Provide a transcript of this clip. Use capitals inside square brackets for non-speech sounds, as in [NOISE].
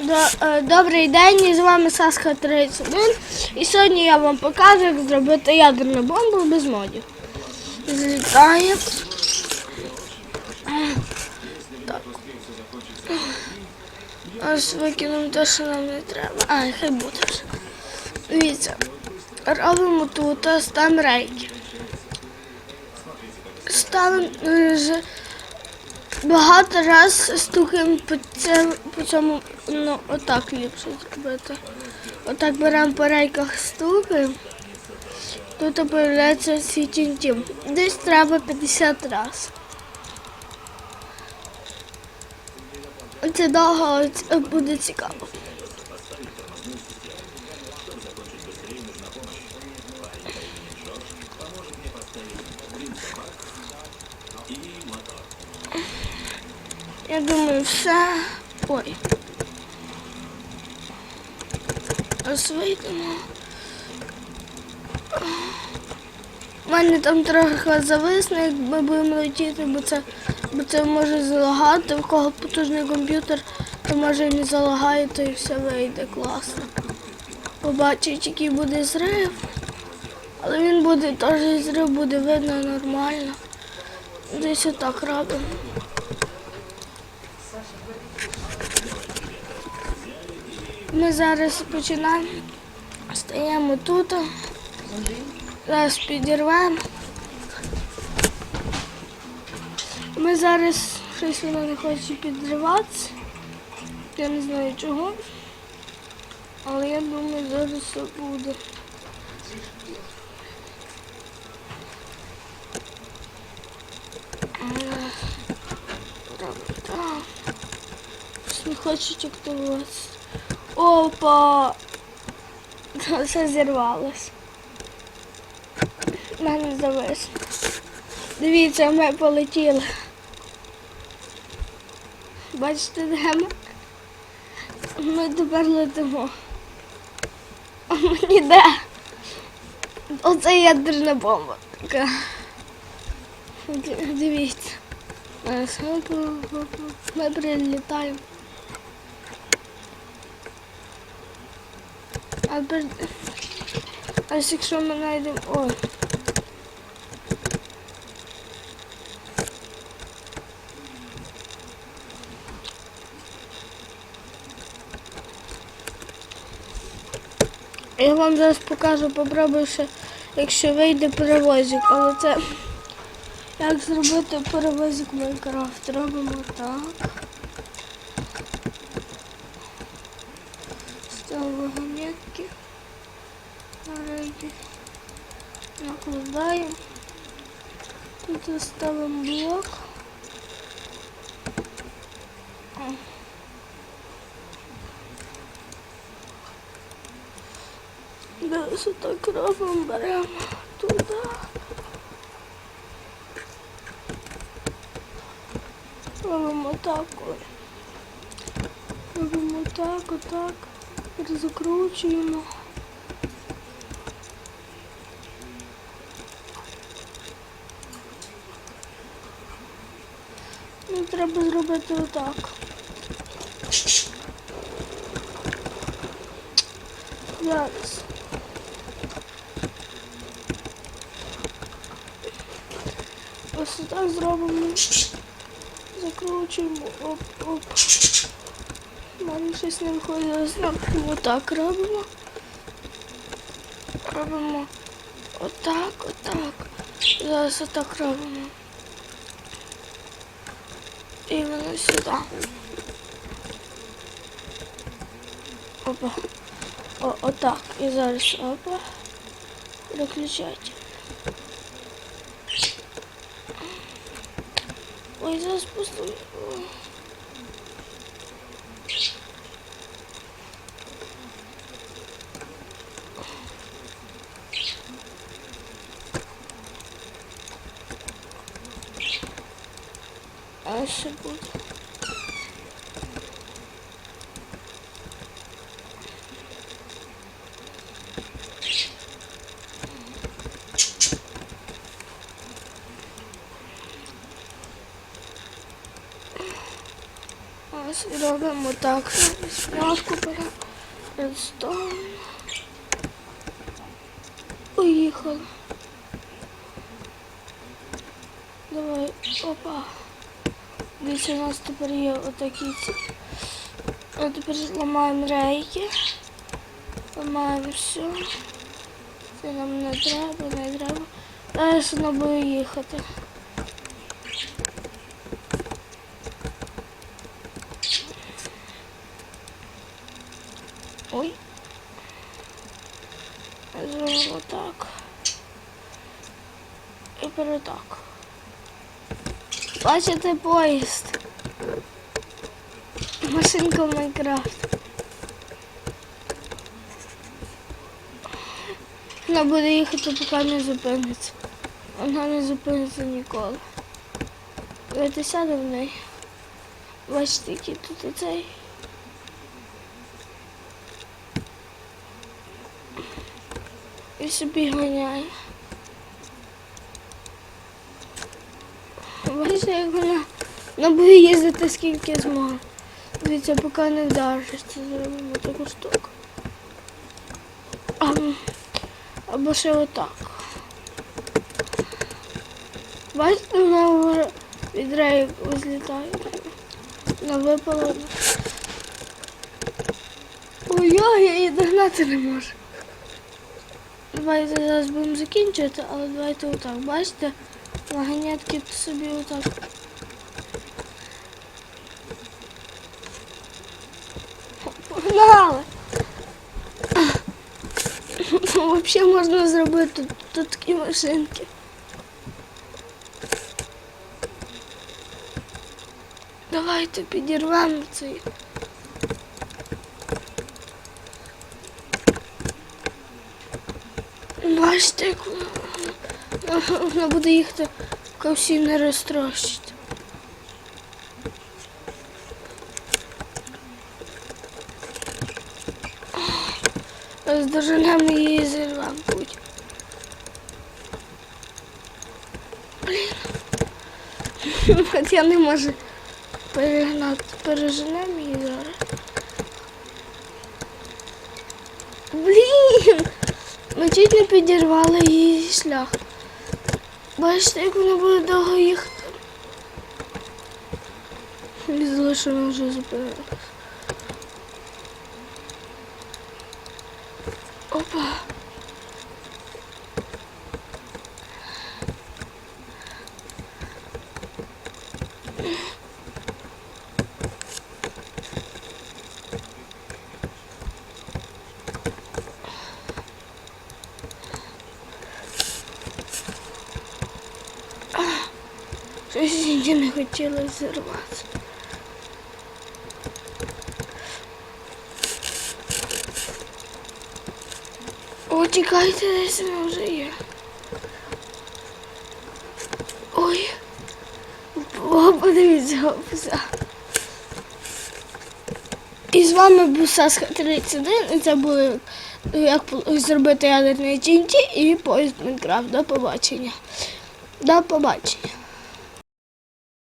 Е, Добрий день, з вами Саска 31. І сьогодні я вам покажу, як зробити ядерну бомбу без модів. Злітаємо. Так. Ось викинемо те, що нам не треба. А, хай буде. Дивіться. Робимо тут, ставимо рейки. Ставимо е, багато раз стукаємо по, це, по цьому, ну, отак ліпше зробити. Отак беремо по рейках стукаємо. Тут появляється світінтім. Десь треба 50 разів. Це довго буде цікаво. Я думаю, все. Ой. Ось вийдемо. У мене там трохи зависне, як ми будемо летіти, бо це, бо це може залагати. В кого потужний комп'ютер, то може не залагає, то і все вийде класно. Побачить, який буде зрив. Але він буде теж зрив, буде видно нормально. Десь отак робимо. Ми зараз починаємо. Стаємо тут. Зараз підірвемо. Ми зараз щось воно не хоче підриватися. Я не знаю чого. Але я думаю, зараз все буде. Не хочуть активуватися. Опа! [LAUGHS] Все зірвалось. У мене завис. Дивіться, ми полетіли. Бачите, де ми? Ми тепер летимо. А мені де? Оце ядерна бомба така. Дивіться. Ми Ми прилітаємо. А тепер... А якщо ми знайдемо... Ой. Я вам зараз покажу, попробую ще, якщо вийде перевозик, але це як зробити перевозик Майнкрафт. Робимо так. Ставимо Рейки. Накладаємо. Тут ставимо блок. Десь так робимо, беремо туди. Робимо так. ой. Робимо так, отак. Закручуємо. Ну, треба зробити отак. Зараз. Ось так зробимо. Закручуємо. Оп, мене щось не виходить. Знову отак робимо. Робимо отак, отак. Зараз отак робимо. І воно сюди. Опа. О, отак. І зараз опа. Переключайте. Ой, зараз пустой. Ще буде. Ось робимо отак. Спочатку беремо редстоун. Поїхали. Давай, опа. Дивіться, у нас тепер є отакі ці. А тепер ламаємо рейки. Ламаємо все. Це нам не треба, не треба. Зараз воно буде їхати. Ой. Зробимо так. І перетак. Бачите поїзд. Машинка в Майнкрафт. Вона буде їхати, поки не зупиниться. Вона не зупиниться ніколи. Давайте сядемо в неї. Бачите, який тут оцей. І собі ганяє. Бачите, як вона, вона буде їздити скільки зможе. Дивіться, поки не вдаришся, зробимо таку штуку. Або ще отак. Бачите, вона вже від рейк злітає. Вона випала. Ой-ой, я її догнати не можу. Давайте зараз будемо закінчувати, але давайте отак. Бачите, вагонетки собі отак. Погнали! Взагалі можна зробити тут, тут такі машинки. Давайте підірвемо цей. Бачите, як вона, вона буде їхати, всі не розтрощить. Роздоженемо її і зірвемо путь. Блін. Я не можу перегнати. Переженемо її зараз. Блін! Ми чуть не підірвали її шлях. Бачите, як вона буде довго їхати. Лізла, що вона вже зупинилась. Опа. Щось її не хотілося зірватися. О, десь вона вже є. Ой. О, подивіться, пса. І з вами був Саска 31, і це було як зробити ядерний TNT і поїзд Майнкрафт. До побачення. До побачення.